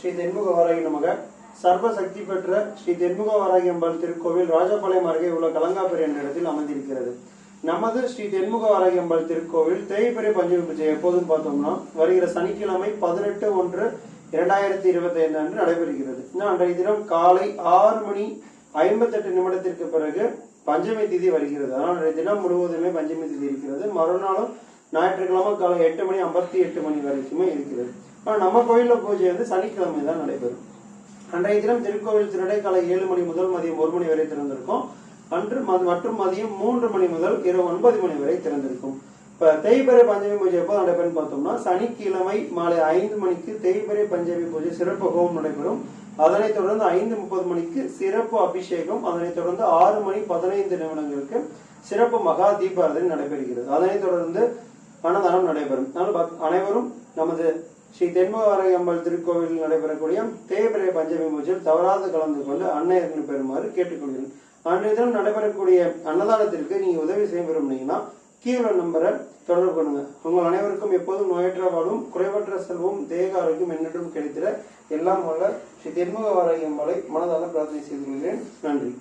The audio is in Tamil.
ஸ்ரீ தென்முக வாராகி நமக. சர்வ சக்தி பெற்ற ஸ்ரீ தென்முக வாராகி அம்பாள் திருக்கோவில் ராஜபாளையம் அருகே உள்ள கலங்காபுரி என்ற இடத்தில் அமைந்திருக்கிறது. நமது ஸ்ரீ தென்முக வாராகி அம்பாள் திருக்கோவில் தேய்பிரை பஞ்சமி பூஜை எப்போதும் பார்த்தோம்னா வருகிற சனிக்கிழமை பதினெட்டு ஒன்று இரண்டாயிரத்தி இருபத்தி ஐந்து அன்று நடைபெறுகிறது. இன்னும் அன்றைய தினம் காலை ஆறு மணி ஐம்பத்தெட்டு நிமிடத்திற்கு பிறகு பஞ்சமி திதி வருகிறது. அதனால் அன்றைய தினம் முழுவதுமே பஞ்சமி திதி இருக்கிறது. மறுநாளும் ஞாயிற்றுக்கிழமை காலை எட்டு மணி ஐம்பத்தி எட்டு மணி வரைக்குமே இருக்கிறது. ஆனால் நம்ம கோயிலில் பூஜை வந்து சனிக்கிழமை தான் நடைபெறும். அன்றைய தினம் திருக்கோவில் திருடை காலை ஏழு மணி முதல் மதியம் ஒரு மணி வரை திறந்திருக்கும். அன்று மற்றும் மதியம் மூன்று மணி முதல் இரவு ஒன்பது மணி வரை திறந்திருக்கும். இப்ப தேய்பிறை பஞ்சமி பூஜை எப்போ நடைபெறும் பார்த்தோம்னா சனிக்கிழமை மாலை ஐந்து மணிக்கு தேய்பிறை பஞ்சமி பூஜை சிறப்பு ஹோமம் நடைபெறும். அதனைத் தொடர்ந்து ஐந்து முப்பது மணிக்கு சிறப்பு அபிஷேகம் அதனைத் தொடர்ந்து ஆறு மணி பதினைந்து நிமிடங்களுக்கு சிறப்பு மகா தீபாரதனை நடைபெறுகிறது. அதனைத் தொடர்ந்து அன்னதானம் நடைபெறும். அதனால் அனைவரும் நமது ஸ்ரீ தென்மகாரை அம்பாள் திருக்கோவிலில் நடைபெறக்கூடிய தேய்பிரை பஞ்சமி பூஜையில் தவறாது கலந்து கொண்டு அன்னையர்கள் பெறுமாறு கேட்டுக்கொள்கிறேன். அன்றைய தினம் நடைபெறக்கூடிய அன்னதானத்திற்கு நீங்க உதவி செய்ய விரும்புனீங்கன்னா கீழே நம்பரை தொடர்பு கொள்ளுங்க. உங்கள் அனைவருக்கும் எப்போதும் நோயற்ற வாழும் குறைவற்ற செல்வம் தேக ஆரோக்கியம் என்னிடம் கிடைத்திட எல்லாம் வல்ல ஸ்ரீ தென்முக அம்பாளை மனதார பிரார்த்தனை செய்து கொள்கிறேன். நன்றி.